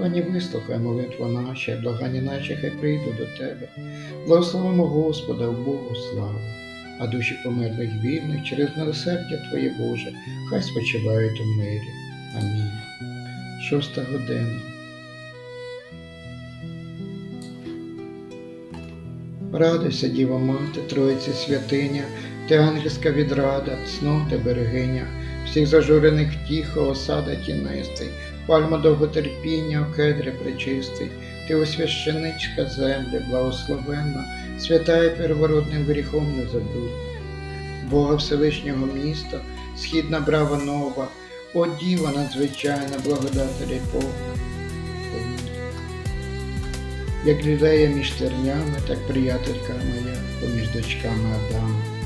Пані, вислухай молитву наші, благання наші, хай прийду до Тебе. Благословимо Господа в Богу славу, а душі померлих вільних через милосердя Твоє Боже, хай спочивають у мирі. Амінь. Шоста година. Радуйся, Діва Мати, Троїці святиня, ти ангельська відрада, цноти берегиня, всіх зажурених втіха, осада тінистий, пальма довготерпіння, кедри пречистий, ти освященичка землі, благословенна, свята первородним гріхом не забудь. Бога Всевишнього міста, східна брава нова, о діва надзвичайна, благодателі Бога. Як лілея між тернями, так приятелька моя поміж дочками Адама.